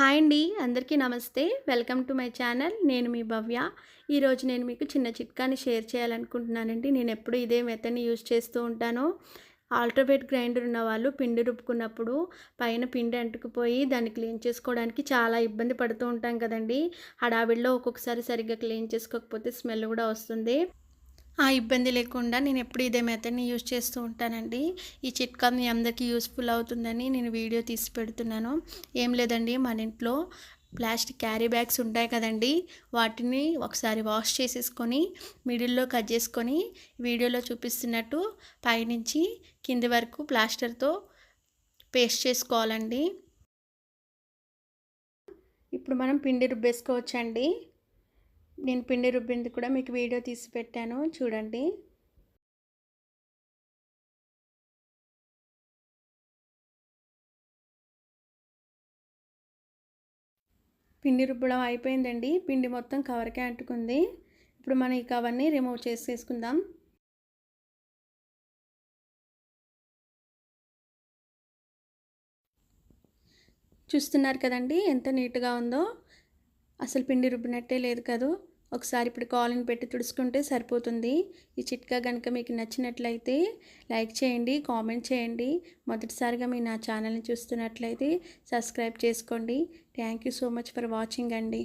Hi అండి అందరికీ నమస్తే. Welcome to my channel. నేను మీ భవ్య. ఈరోజు నేను మీకు చిన్న చిట్కాని షేర్ చేయాలనుకుంటున్నానండి. నేను ఎప్పుడు ఇదే మెథడ్ని యూజ్ చేస్తూ ఉంటాను. ఆల్ట్రాబేట్ గ్రైండర్ ఉన్న వాళ్ళు పిండి రుబ్బుకున్నప్పుడు పైన పిండి అంటుకుపోయి దాన్ని క్లీన్ చేసుకోవడానికి చాలా ఇబ్బంది పడుతూ ఉంటాం కదండి. హడావిడిలో ఒక్కొక్కసారి సరిగ్గా క్లీన్ చేసుకోకపోతే స్మెల్ కూడా వస్తుంది. ఆ ఇబ్బంది లేకుండా నేను ఎప్పుడు ఇదే మెథడ్ని యూజ్ చేస్తూ ఉంటానండి. ఈ చిట్కా మీ అందరికీ యూస్ఫుల్ అవుతుందని నేను వీడియో తీసి పెడుతున్నాను. ఏం లేదండి మన ఇంట్లో ప్లాస్టిక్ క్యారీ బ్యాగ్స్ ఉంటాయి కదండి వాటిని ఒకసారి వాష్ చేసేసుకొని మిడిల్లో కట్ చేసుకొని వీడియోలో చూపిస్తున్నట్టు పైనుంచి కింది వరకు ప్లాస్టర్తో పేస్ట్ చేసుకోవాలండి. ఇప్పుడు మనం పిండి రుబ్బేసుకోవచ్చండి. నేను పిండి రుబ్బింది కూడా మీకు వీడియో తీసి పెట్టాను చూడండి. పిండి రుబ్బడం అయిపోయిందండి. పిండి మొత్తం కవర్కే అంటుకుంది. ఇప్పుడు మనం ఈ కవర్ని రిమూవ్ చేసేసుకుందాం చూస్తున్నారు కదండి ఎంత నీట్గా ఉందో. అసలు పిండి రుబ్బినట్టే లేదు కదా. ఒకసారి ఇప్పుడు కాలిని పెట్టి తుడుచుకుంటే సరిపోతుంది. ఈ చిట్కా కనుక మీకు నచ్చినట్లయితే లైక్ చేయండి కామెంట్ చేయండి. మొదటిసారిగా మీ నా ఛానల్ని చూస్తున్నట్లయితే సబ్స్క్రైబ్ చేసుకోండి. Thank you so much for watching అండి.